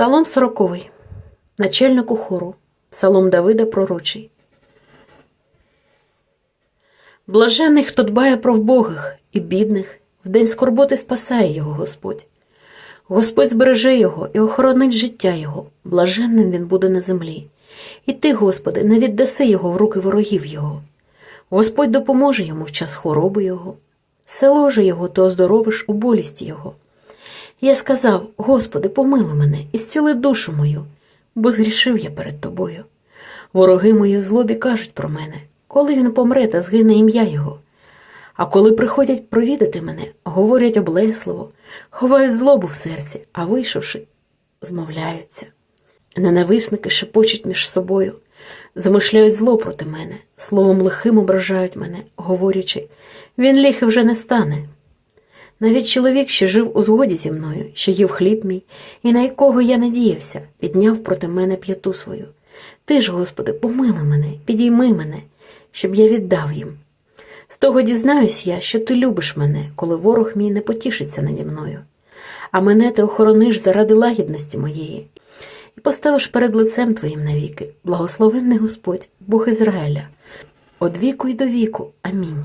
Псалом сороковий. Начальнику хору. Псалом Давида пророчий. Блажений, хто дбає про вбогих і бідних, в день скорботи спасає його Господь. Господь збереже його і охоронить життя його, блаженним він буде на землі. І ти, Господи, не віддаси його в руки ворогів його. Господь допоможе йому в час хвороби його. Село же його, то оздоровиш у болісті його. Я сказав: Господи, помилуй мене і зціли душу мою, бо згрішив я перед тобою. Вороги мої в злобі кажуть про мене, коли він помре та згине ім'я його. А коли приходять провідати мене, говорять облесливо, ховають злобу в серці, а вийшовши, змовляються. Ненависники шепочуть між собою, замишляють зло проти мене, словом лихим ображають мене, говорячи, він ліхи вже не стане. Навіть чоловік, що жив у згоді зі мною, що їв хліб мій, і на якого я надіявся, підняв проти мене п'яту свою. Ти ж, Господи, помилуй мене, підійми мене, щоб я віддав їм. З того дізнаюсь я, що ти любиш мене, коли ворог мій не потішиться наді мною. А мене ти охорониш заради лагідності моєї, і поставиш перед лицем твоїм навіки, благословенний Господь, Бог Ізраїля, од віку й до віку. Амінь.